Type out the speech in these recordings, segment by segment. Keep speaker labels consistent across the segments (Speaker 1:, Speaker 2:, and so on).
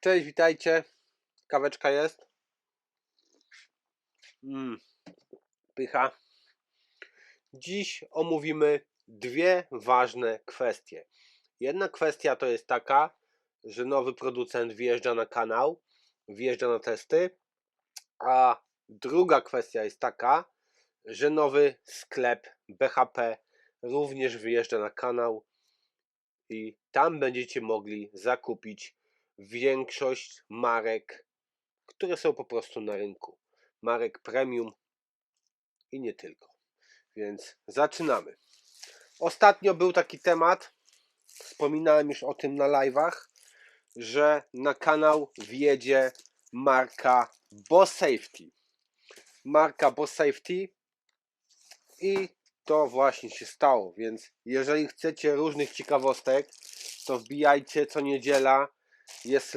Speaker 1: Cześć, witajcie. Kaweczka jest. Mm, pycha. Dziś omówimy dwie ważne kwestie. Jedna kwestia to jest taka, że nowy producent wjeżdża na kanał, wjeżdża na testy, a druga kwestia jest taka, że nowy sklep BHP również wyjeżdża na kanał i tam będziecie mogli zakupić większość marek, które są po prostu na rynku. Marek premium i nie tylko. Więc zaczynamy. Ostatnio był taki temat, wspominałem już o tym na live'ach, że na kanał wjedzie marka Boss Safety. Marka Boss Safety i to właśnie się stało, więc jeżeli chcecie różnych ciekawostek, to wbijajcie co niedziela jest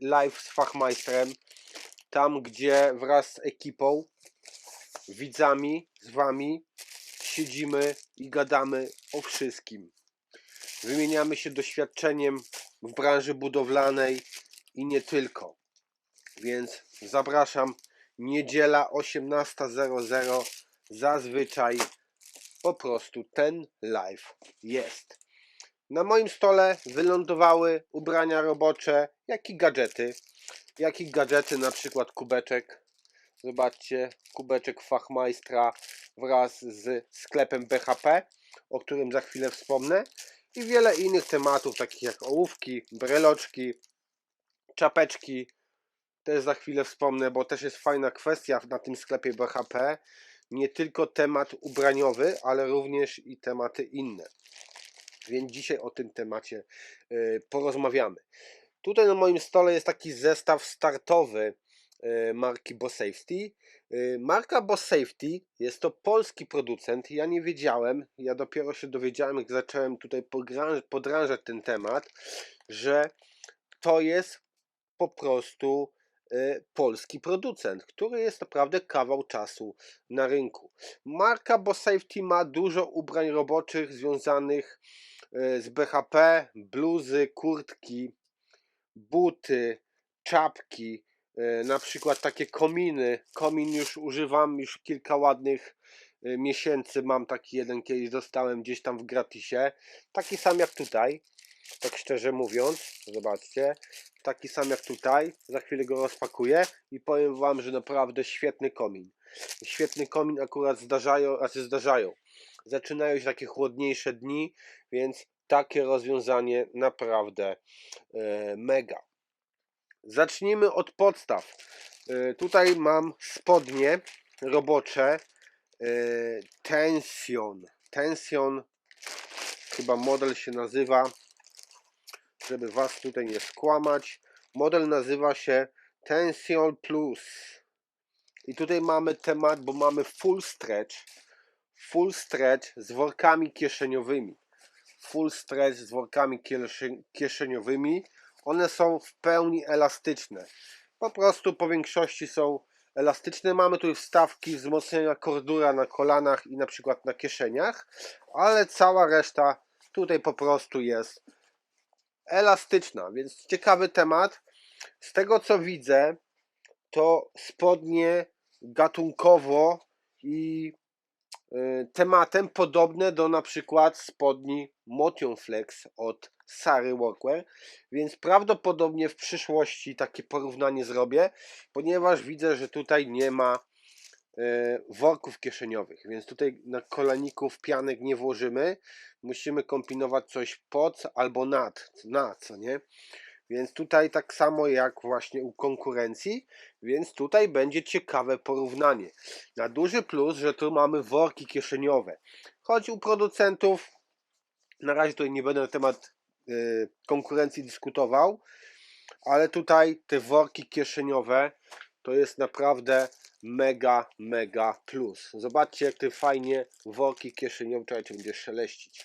Speaker 1: live z Fachmeistrem, tam gdzie wraz z ekipą, widzami, z wami siedzimy i gadamy o wszystkim. Wymieniamy się doświadczeniem w branży budowlanej i nie tylko. Więc zapraszam, niedziela 18.00, zazwyczaj po prostu ten live jest. Na moim stole wylądowały ubrania robocze, jak i gadżety. Jak i gadżety, na przykład kubeczek. Zobaczcie, kubeczek Fachmajstra wraz z sklepem BHP, o którym za chwilę wspomnę. I wiele innych tematów, takich jak ołówki, breloczki, czapeczki. Też za chwilę wspomnę, bo też jest fajna kwestia na tym sklepie BHP. Nie tylko temat ubraniowy, ale również i tematy inne. Więc dzisiaj o tym temacie y, porozmawiamy. Tutaj na moim stole jest taki zestaw startowy y, marki Boss Safety. Y, Marka Boss jest to polski producent. Ja nie wiedziałem, ja dopiero się dowiedziałem, jak zacząłem tutaj podrążać ten temat, że to jest po prostu polski producent, który jest naprawdę kawał czasu na rynku. Marka Boss Safety ma dużo ubrań roboczych związanych y, z BHP, bluzy, kurtki, buty, czapki, y, na przykład takie kominy. Komin już używam już kilka ładnych y, miesięcy. Mam taki jeden kiedyś dostałem gdzieś tam w gratisie. Taki sam jak tutaj, tak szczerze mówiąc. Zobaczcie. Taki sam jak tutaj. Za chwilę go rozpakuję i powiem Wam, że naprawdę świetny komin. Świetny komin akurat zdarzają, znaczy zdarzają. Zaczynają się takie chłodniejsze dni, więc takie rozwiązanie naprawdę e, mega. Zacznijmy od podstaw. E, tutaj mam spodnie robocze e, Tension. Tension chyba model się nazywa, żeby Was tutaj nie skłamać. Model nazywa się Tension Plus. I tutaj mamy temat, bo mamy full stretch. Full stretch z workami kieszeniowymi. Full stretch z workami kieszen- kieszeniowymi. One są w pełni elastyczne. Po prostu po większości są elastyczne. Mamy tu wstawki wzmocnienia kordura na kolanach i na przykład na kieszeniach, ale cała reszta tutaj po prostu jest elastyczna, więc ciekawy temat. Z tego co widzę, to spodnie gatunkowo i tematem podobne do na przykład spodni Motion Flex od Sary Workwear, więc prawdopodobnie w przyszłości takie porównanie zrobię, ponieważ widzę, że tutaj nie ma y, worków kieszeniowych, więc tutaj na kolaników pianek nie włożymy, musimy kombinować coś pod albo nad, na co nie? Więc tutaj tak samo jak właśnie u konkurencji, więc tutaj będzie ciekawe porównanie. Na duży plus, że tu mamy worki kieszeniowe. Choć u producentów, na razie tutaj nie będę na temat y, konkurencji dyskutował, ale tutaj te worki kieszeniowe to jest naprawdę mega, mega plus. Zobaczcie jak te fajnie worki kieszeniowe, czekajcie, będzie szeleścić.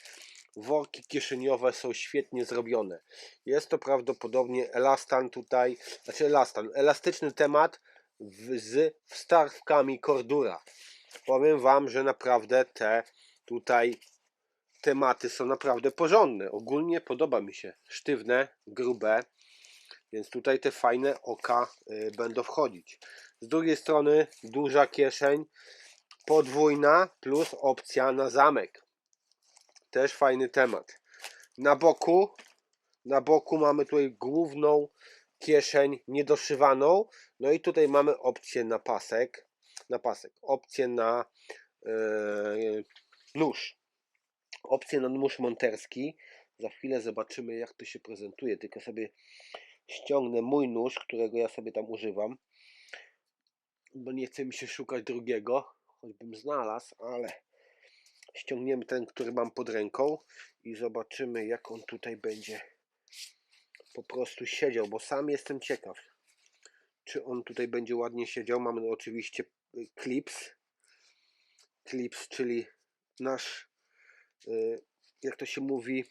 Speaker 1: Worki kieszeniowe są świetnie zrobione. Jest to prawdopodobnie elastan tutaj, znaczy elastan, elastyczny temat w, z wstawkami kordura. Powiem Wam, że naprawdę te tutaj tematy są naprawdę porządne. Ogólnie podoba mi się. Sztywne, grube. Więc tutaj te fajne oka y, będą wchodzić. Z drugiej strony duża kieszeń, podwójna plus opcja na zamek. Też fajny temat. Na boku, na boku mamy tutaj główną kieszeń niedoszywaną. No i tutaj mamy opcję na pasek, na pasek, opcję na e, nóż. Opcję na nóż monterski. Za chwilę zobaczymy jak to się prezentuje. Tylko sobie ściągnę mój nóż, którego ja sobie tam używam. Bo nie chce mi się szukać drugiego, choćbym znalazł, ale ściągniemy ten, który mam pod ręką i zobaczymy jak on tutaj będzie po prostu siedział, bo sam jestem ciekaw, czy on tutaj będzie ładnie siedział. Mamy oczywiście y, clips, clips, czyli nasz, y, jak to się mówi,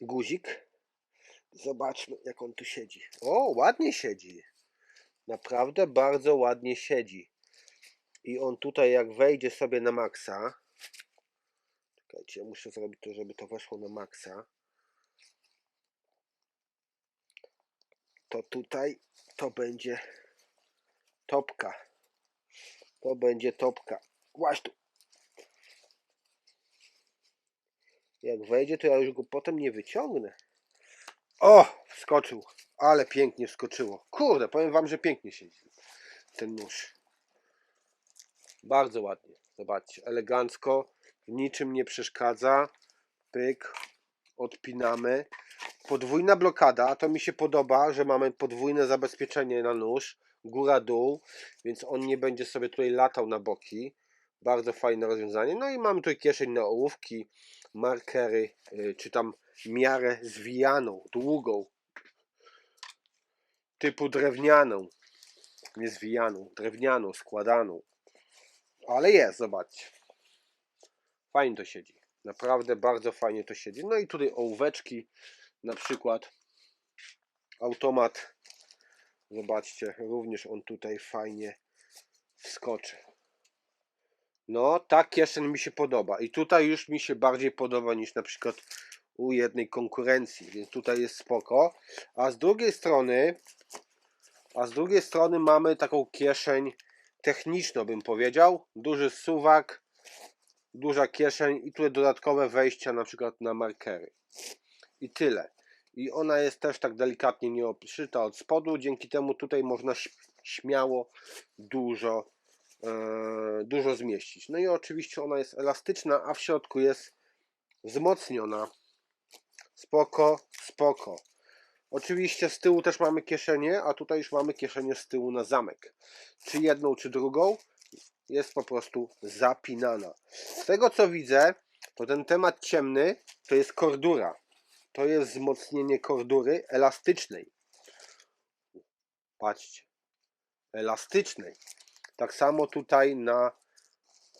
Speaker 1: guzik. Zobaczmy, jak on tu siedzi. O, ładnie siedzi. Naprawdę bardzo ładnie siedzi. I on tutaj, jak wejdzie sobie na maksa, Czekajcie, muszę zrobić to, żeby to weszło na maksa. To tutaj to będzie topka. To będzie topka. Właśnie tu. Jak wejdzie, to ja już go potem nie wyciągnę. O! Wskoczył. Ale pięknie wskoczyło. Kurde, powiem wam, że pięknie siedzi ten nóż. Bardzo ładnie. Zobaczcie, elegancko niczym nie przeszkadza. Pyk, odpinamy. Podwójna blokada, to mi się podoba, że mamy podwójne zabezpieczenie na nóż, góra-dół, więc on nie będzie sobie tutaj latał na boki. Bardzo fajne rozwiązanie. No i mamy tutaj kieszeń na ołówki, markery, yy, czy tam miarę zwijaną, długą, typu drewnianą, nie zwijaną, drewnianą, składaną. Ale jest, zobaczcie. Fajnie to siedzi. Naprawdę bardzo fajnie to siedzi. No i tutaj ołóweczki, na przykład automat. Zobaczcie, również on tutaj fajnie wskoczy. No, ta kieszeń mi się podoba. I tutaj już mi się bardziej podoba niż na przykład u jednej konkurencji, więc tutaj jest spoko. A z drugiej strony, a z drugiej strony mamy taką kieszeń techniczną, bym powiedział. Duży suwak, duża kieszeń i tutaj dodatkowe wejścia na przykład na markery. I tyle. I ona jest też tak delikatnie nieobszyta od spodu, dzięki temu tutaj można śmiało dużo, e, dużo zmieścić. No i oczywiście ona jest elastyczna, a w środku jest wzmocniona. Spoko, spoko. Oczywiście z tyłu też mamy kieszenie, a tutaj już mamy kieszenie z tyłu na zamek. Czy jedną, czy drugą jest po prostu zapinana. Z tego co widzę, to ten temat ciemny to jest kordura. To jest wzmocnienie kordury elastycznej. Patrzcie. Elastycznej. Tak samo tutaj na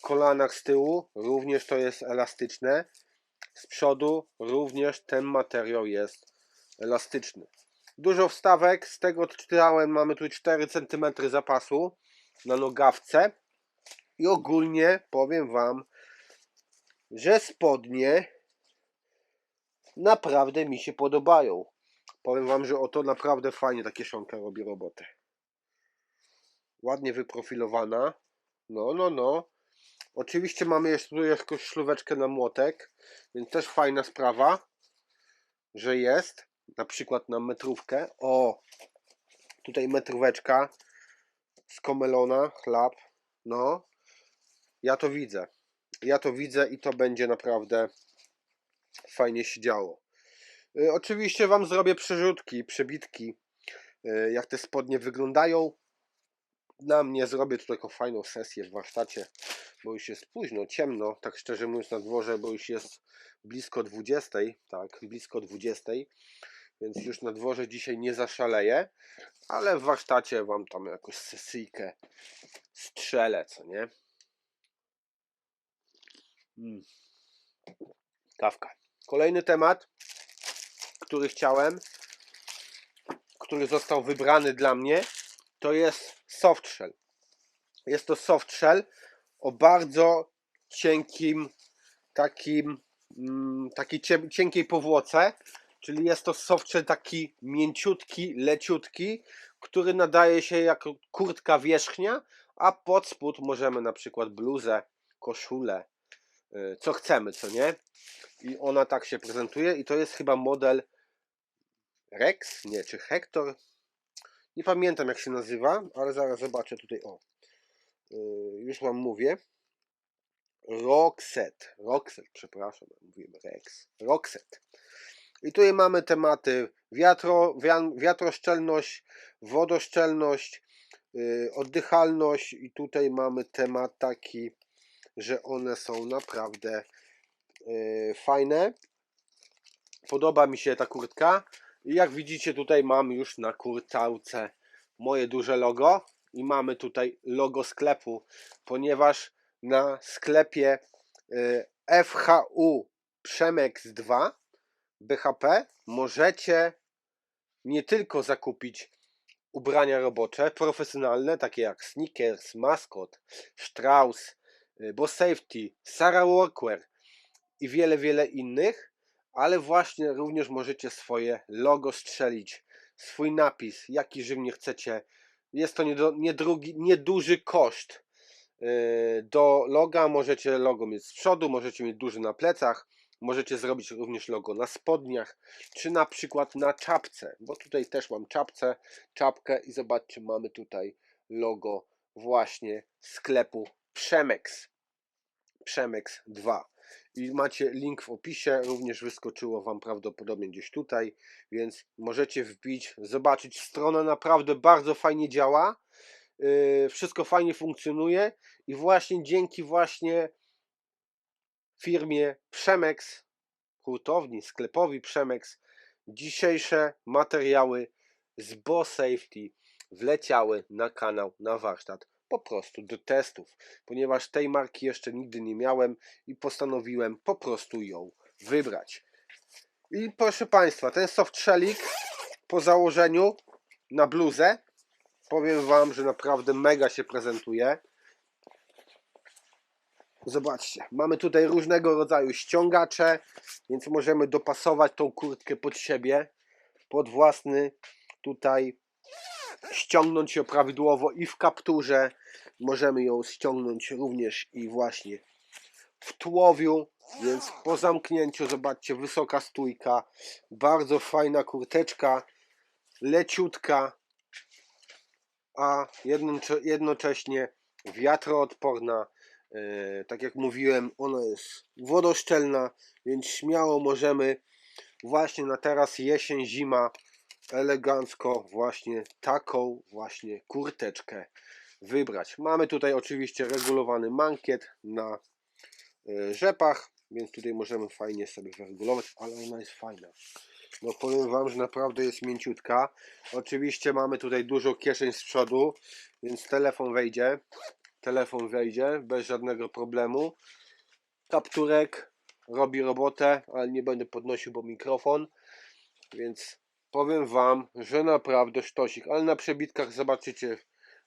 Speaker 1: kolanach z tyłu również to jest elastyczne. Z przodu również ten materiał jest elastyczny. Dużo wstawek, z tego co czytałem mamy tu 4 cm zapasu na nogawce. I ogólnie powiem Wam, że spodnie naprawdę mi się podobają. Powiem Wam, że oto naprawdę fajnie ta kieszonka robi robotę. Ładnie wyprofilowana. No, no, no. Oczywiście mamy jeszcze tu jakąś szlóweczkę na młotek, więc też fajna sprawa, że jest. Na przykład na metrówkę. O, tutaj metróweczka z komelona, chlap. No, ja to widzę. Ja to widzę i to będzie naprawdę fajnie się działo. Y, oczywiście Wam zrobię przerzutki, przebitki, y, jak te spodnie wyglądają. Na mnie zrobię tu taką fajną sesję w warsztacie, bo już jest późno, ciemno, tak szczerze mówiąc na dworze, bo już jest blisko 20, tak, blisko 20, więc już na dworze dzisiaj nie zaszaleję, ale w warsztacie Wam tam jakąś sesyjkę strzelę, co nie? Mm. Kawka. Kolejny temat, który chciałem, który został wybrany dla mnie, to jest soft shell. Jest to soft shell o bardzo cienkim takim mm, takiej cie, cienkiej powłoce, czyli jest to softshell taki mięciutki, leciutki, który nadaje się jako kurtka wierzchnia, a pod spód możemy na przykład bluzę, koszulę, y, co chcemy, co nie? I ona tak się prezentuje i to jest chyba model Rex, nie, czy Hector, nie pamiętam jak się nazywa, ale zaraz zobaczę tutaj, o, y, już wam mówię. Roxette, Roxette, przepraszam, mówiłem Rex, Roxette. I tutaj mamy tematy wiatro, wiatroszczelność, wodoszczelność, yy, oddychalność i tutaj mamy temat taki, że one są naprawdę yy, fajne. Podoba mi się ta kurtka. I jak widzicie tutaj mam już na kurtałce moje duże logo i mamy tutaj logo sklepu, ponieważ na sklepie y, FHU Przemex 2 BHP możecie nie tylko zakupić ubrania robocze, profesjonalne, takie jak Sneakers, Mascot, Strauss, y, Boss Safety, Sarah Workwear i wiele, wiele innych, ale właśnie również możecie swoje logo strzelić, swój napis, jaki żywnie chcecie. Jest to nieduży koszt. Yy, Do loga możecie logo mieć z przodu, możecie mieć duży na plecach, możecie zrobić również logo na spodniach, czy na przykład na czapce, bo tutaj też mam czapce, czapkę i zobaczcie, mamy tutaj logo właśnie sklepu Przemex. Przemex 2. I macie link w opisie, również wyskoczyło Wam prawdopodobnie gdzieś tutaj, więc możecie wbić, zobaczyć. Strona naprawdę bardzo fajnie działa, yy, wszystko fajnie funkcjonuje i właśnie dzięki właśnie firmie Przemex, hurtowni, sklepowi Przemex, dzisiejsze materiały z Bo Safety wleciały na kanał, na warsztat, po prostu do testów, ponieważ tej marki jeszcze nigdy nie miałem i postanowiłem po prostu ją wybrać. I proszę Państwa, ten softshellik po założeniu na bluzę, powiem Wam, że naprawdę mega się prezentuje. Zobaczcie, mamy tutaj różnego rodzaju ściągacze, więc możemy dopasować tą kurtkę pod siebie, pod własny tutaj ściągnąć ją prawidłowo i w kapturze. Możemy ją ściągnąć również i właśnie w tułowiu, więc po zamknięciu zobaczcie, wysoka stójka, bardzo fajna kurteczka, leciutka, a jednocze- jednocześnie wiatroodporna. E, tak jak mówiłem, ona jest wodoszczelna, więc śmiało możemy właśnie na teraz jesień, zima elegancko właśnie taką właśnie kurteczkę wybrać. Mamy tutaj oczywiście regulowany mankiet na e, rzepach, więc tutaj możemy fajnie sobie wyregulować, ale ona jest fajna. No powiem Wam, że naprawdę jest mięciutka. Oczywiście mamy tutaj dużo kieszeń z przodu, więc telefon wejdzie. Telefon wejdzie bez żadnego problemu. Kapturek robi robotę, ale nie będę podnosił, bo mikrofon. Więc powiem Wam, że naprawdę sztosik. Ale na przebitkach zobaczycie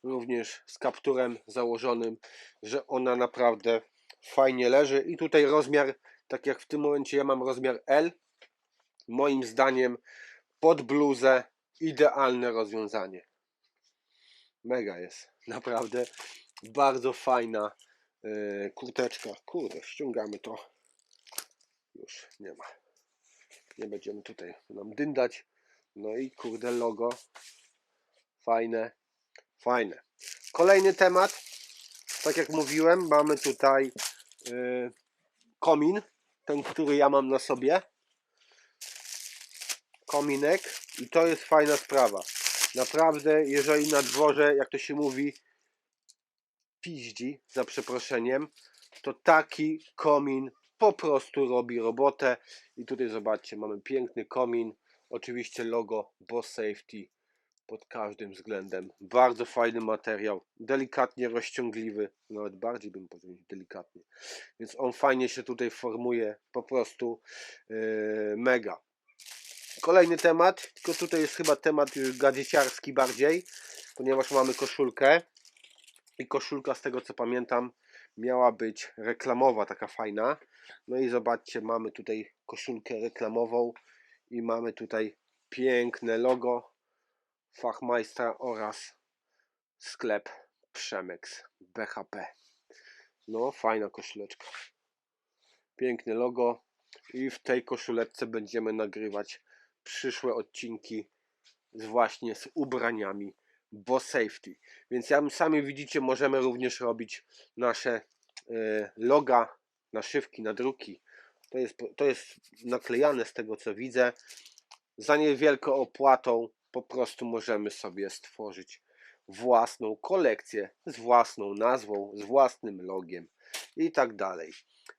Speaker 1: również z kapturem założonym, że ona naprawdę fajnie leży. I tutaj rozmiar, tak jak w tym momencie ja mam rozmiar L, moim zdaniem pod bluzę idealne rozwiązanie. Mega jest, naprawdę bardzo fajna yy, kurteczka. Kurde, ściągamy to. Już nie ma. Nie będziemy tutaj nam dyndać. No i kurde logo. Fajne, fajne. Kolejny temat. Tak jak mówiłem, mamy tutaj yy, komin. Ten, który ja mam na sobie kominek i to jest fajna sprawa. Naprawdę, jeżeli na dworze, jak to się mówi, piździ, za przeproszeniem, to taki komin po prostu robi robotę. I tutaj zobaczcie, mamy piękny komin. Oczywiście logo Boss Safety pod każdym względem. Bardzo fajny materiał, delikatnie rozciągliwy, nawet bardziej bym powiedział delikatnie. Więc on fajnie się tutaj formuje, po prostu yy, mega. Kolejny temat, tylko tutaj jest chyba temat już gadzieciarski bardziej, ponieważ mamy koszulkę i koszulka z tego co pamiętam miała być reklamowa, taka fajna. No i zobaczcie, mamy tutaj koszulkę reklamową i mamy tutaj piękne logo Fachmajstra oraz sklep Przemex BHP. No, fajna koszuleczka. Piękne logo i w tej koszuleczce będziemy nagrywać przyszłe odcinki z właśnie z ubraniami Bo Safety. Więc jak sami widzicie, możemy również robić nasze e, loga, naszywki, nadruki. To jest, to jest naklejane z tego co widzę. Za niewielką opłatą po prostu możemy sobie stworzyć własną kolekcję z własną nazwą, z własnym logiem i tak dalej.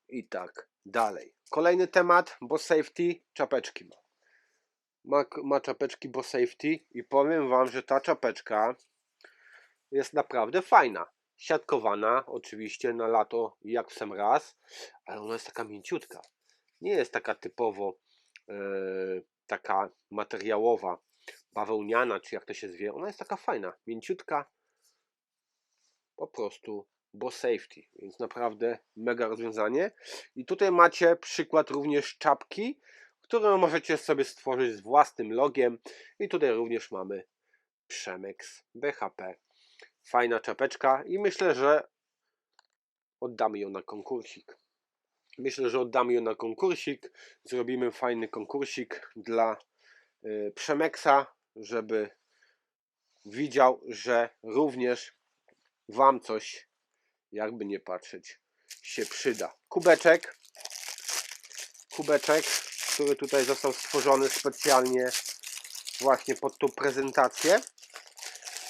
Speaker 1: I tak dalej. Kolejny temat, bo safety czapeczki ma. Ma, ma czapeczki bo safety i powiem wam, że ta czapeczka jest naprawdę fajna. Siatkowana, oczywiście na lato jak w sam raz, ale ona jest taka mięciutka. Nie jest taka typowo e, taka materiałowa, bawełniana, czy jak to się zwie. Ona jest taka fajna, mięciutka, po prostu bo safety, więc naprawdę mega rozwiązanie. I tutaj macie przykład również czapki, którą możecie sobie stworzyć z własnym logiem. I tutaj również mamy Przemex BHP. Fajna czapeczka i myślę, że oddamy ją na konkursik. Myślę, że oddamy ją na konkursik. Zrobimy fajny konkursik dla y, Przemeksa, żeby widział, że również Wam coś, jakby nie patrzeć, się przyda. Kubeczek, kubeczek, który tutaj został stworzony specjalnie właśnie pod tą prezentację.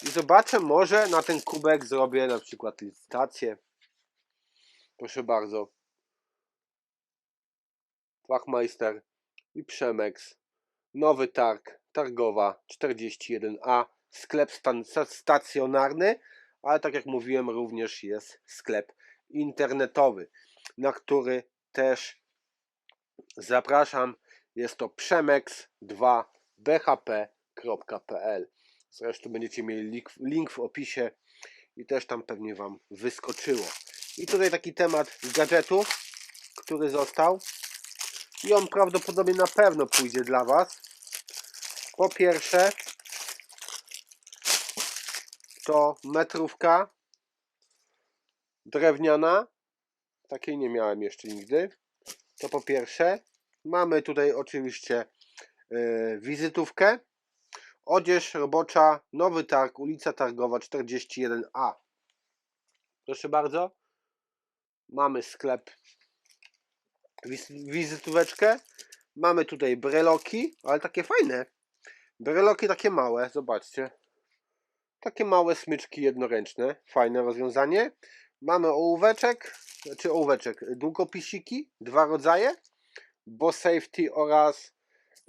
Speaker 1: I zobaczę, może na ten kubek zrobię na przykład licytację. Proszę bardzo. Fachmeister i Przemex. Nowy targ, targowa 41A. Sklep stacjonarny, ale tak jak mówiłem, również jest sklep internetowy, na który też zapraszam. Jest to przemex2bhp.pl. Zresztą będziecie mieli link, w opisie i też tam pewnie Wam wyskoczyło. I tutaj taki temat gadżetu, który został. I on prawdopodobnie na pewno pójdzie dla Was. Po pierwsze, to metrówka drewniana. Takiej nie miałem jeszcze nigdy. To po pierwsze. Mamy tutaj oczywiście yy, wizytówkę. Odzież robocza, Nowy Targ, ulica Targowa 41A. Proszę bardzo. Mamy sklep, wiz- wizytóweczkę. Mamy tutaj breloki, ale takie fajne. Breloki takie małe, zobaczcie. Takie małe smyczki jednoręczne. Fajne rozwiązanie. Mamy ołóweczek, czy ołóweczek, długopisiki, dwa rodzaje. Bo Safety oraz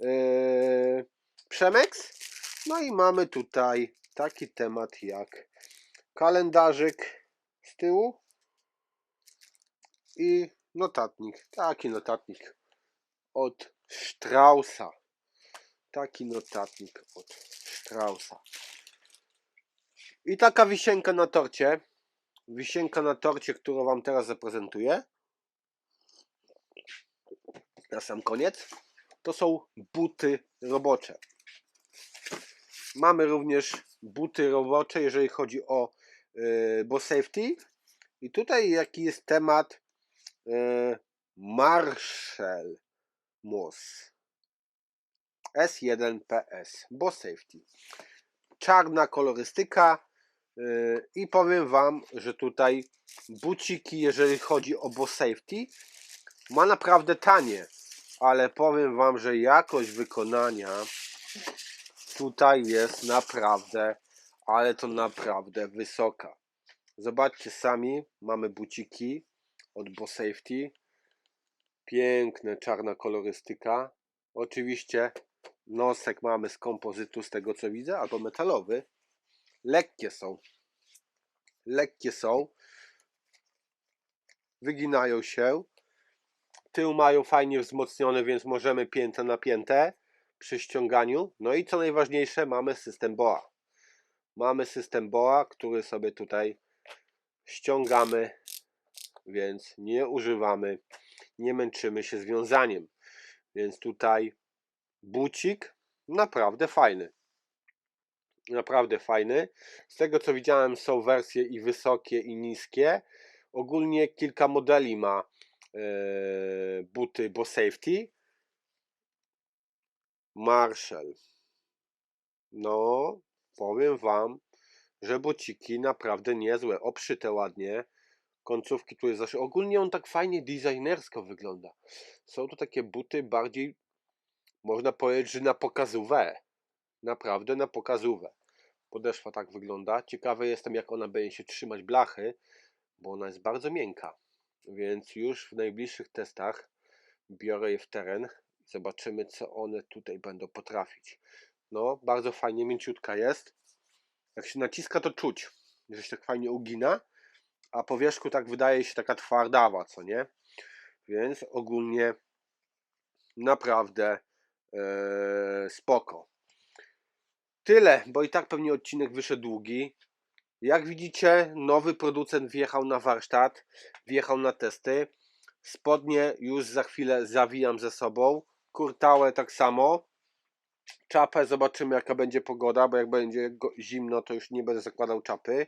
Speaker 1: yy, Przemex. No i mamy tutaj taki temat jak kalendarzyk z tyłu i notatnik. Taki notatnik od Straussa. Taki notatnik od Straussa. I taka wisienka na torcie. Wisienka na torcie, którą Wam teraz zaprezentuję. Na sam koniec. To są buty robocze. Mamy również buty robocze, jeżeli chodzi o yy, bo safety. I tutaj jaki jest temat yy, Marshall Moss S1PS bo safety. Czarna kolorystyka yy, i powiem Wam, że tutaj buciki, jeżeli chodzi o bo safety, ma naprawdę tanie, ale powiem Wam, że jakość wykonania tutaj jest naprawdę, ale to naprawdę wysoka. Zobaczcie sami, mamy buciki od Bo Safety. Piękne, czarna kolorystyka. Oczywiście nosek mamy z kompozytu, z tego co widzę, albo metalowy. Lekkie są. Lekkie są. Wyginają się. Tył mają fajnie wzmocnione, więc możemy piętę na piętę przy ściąganiu. No i co najważniejsze, mamy system BOA. Mamy system BOA, który sobie tutaj ściągamy więc nie używamy, nie męczymy się z wiązaniem. Więc tutaj bucik naprawdę fajny. Naprawdę fajny. Z tego co widziałem są wersje i wysokie i niskie. Ogólnie kilka modeli ma buty Bo Safety. Marshall. No, powiem Wam, że buciki naprawdę niezłe, obszyte ładnie. Końcówki tu jest zawsze. Ogólnie on tak fajnie designersko wygląda. Są to takie buty bardziej, można powiedzieć, że na pokazówę. Naprawdę na pokazówę. Podeszwa tak wygląda. Ciekawy jestem, jak ona będzie się trzymać blachy, bo ona jest bardzo miękka. Więc już w najbliższych testach biorę je w teren. Zobaczymy, co one tutaj będą potrafić. No, bardzo fajnie, mięciutka jest. Jak się naciska, to czuć, że się tak fajnie ugina, a po wierzchu tak wydaje się taka twardawa, co nie? Więc ogólnie naprawdę e, spoko. Tyle, bo i tak pewnie odcinek wyszedł długi. Jak widzicie, nowy producent wjechał na warsztat, wjechał na testy. Spodnie już za chwilę zawijam ze sobą. Kurtałę tak samo. Czapę zobaczymy jaka będzie pogoda, bo jak będzie zimno, to już nie będę zakładał czapy.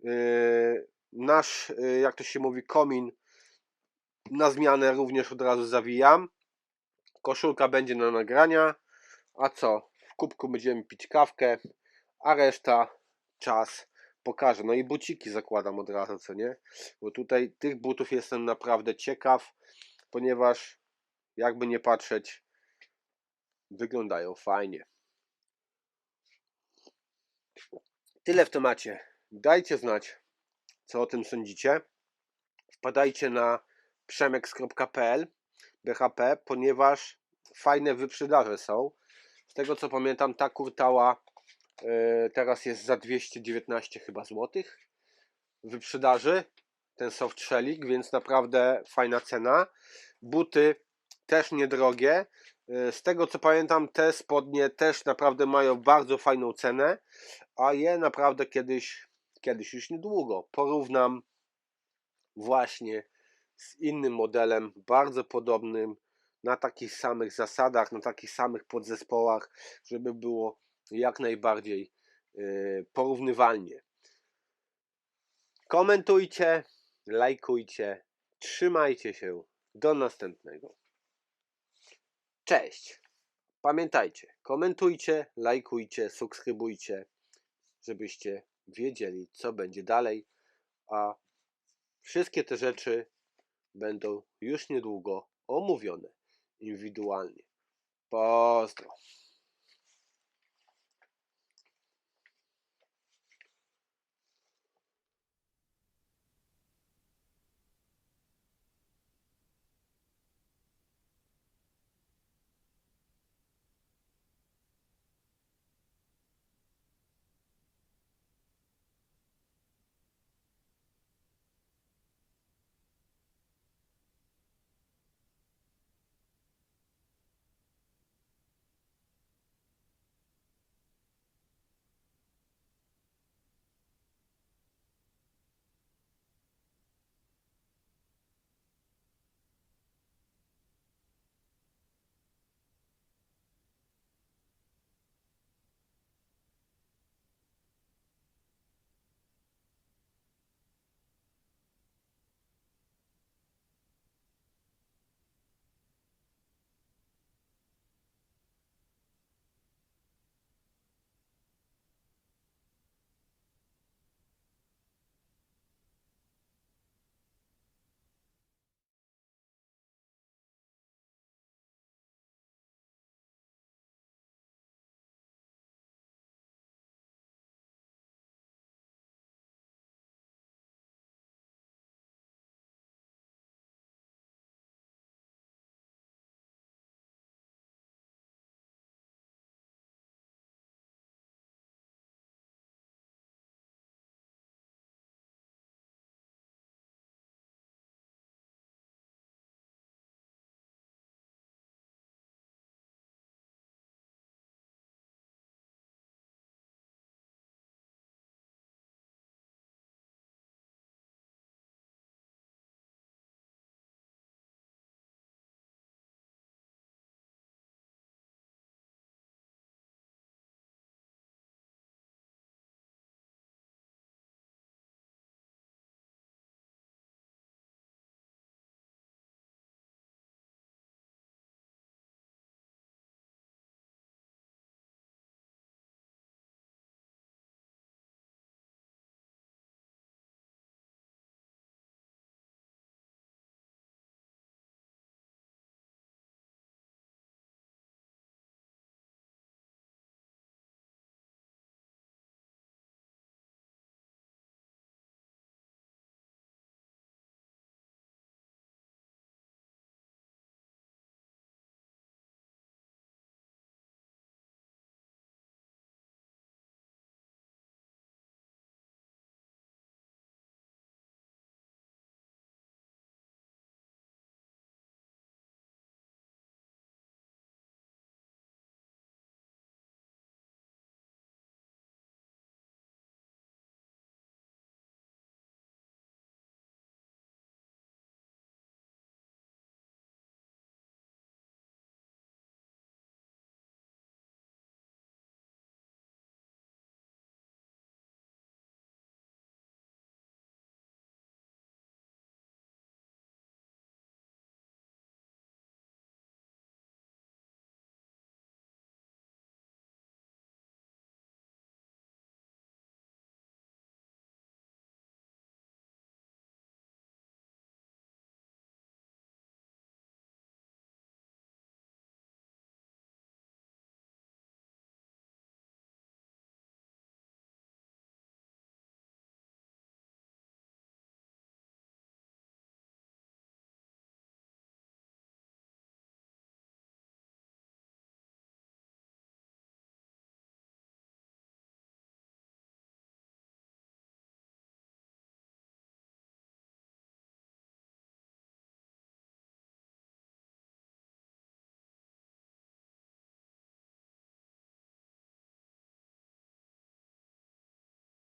Speaker 1: Yy, Nasz, yy, jak to się mówi, komin na zmianę również od razu zawijam. Koszulka będzie na nagrania. A co? W kubku będziemy pić kawkę, a reszta czas pokaże. No i buciki zakładam od razu, co nie? Bo tutaj tych butów jestem naprawdę ciekaw, ponieważ jakby nie patrzeć, wyglądają fajnie. Tyle w temacie. Dajcie znać, co o tym sądzicie. Wpadajcie na przemex.pl BHP, ponieważ fajne wyprzedaże są. Z tego co pamiętam, ta kurtała teraz jest za 219 chyba złotych wyprzedaży. Ten soft shelling, więc naprawdę fajna cena. Buty też niedrogie. E, Z tego co pamiętam, te spodnie też naprawdę mają bardzo fajną cenę, a je naprawdę kiedyś, kiedyś już niedługo porównam właśnie z innym modelem, bardzo podobnym, na takich samych zasadach, na takich samych podzespołach, żeby było jak najbardziej e, porównywalnie. Komentujcie, lajkujcie, trzymajcie się. Do następnego. Cześć. Pamiętajcie, komentujcie, lajkujcie, subskrybujcie, żebyście wiedzieli, co będzie dalej, a wszystkie te rzeczy będą już niedługo omówione indywidualnie. Pozdro.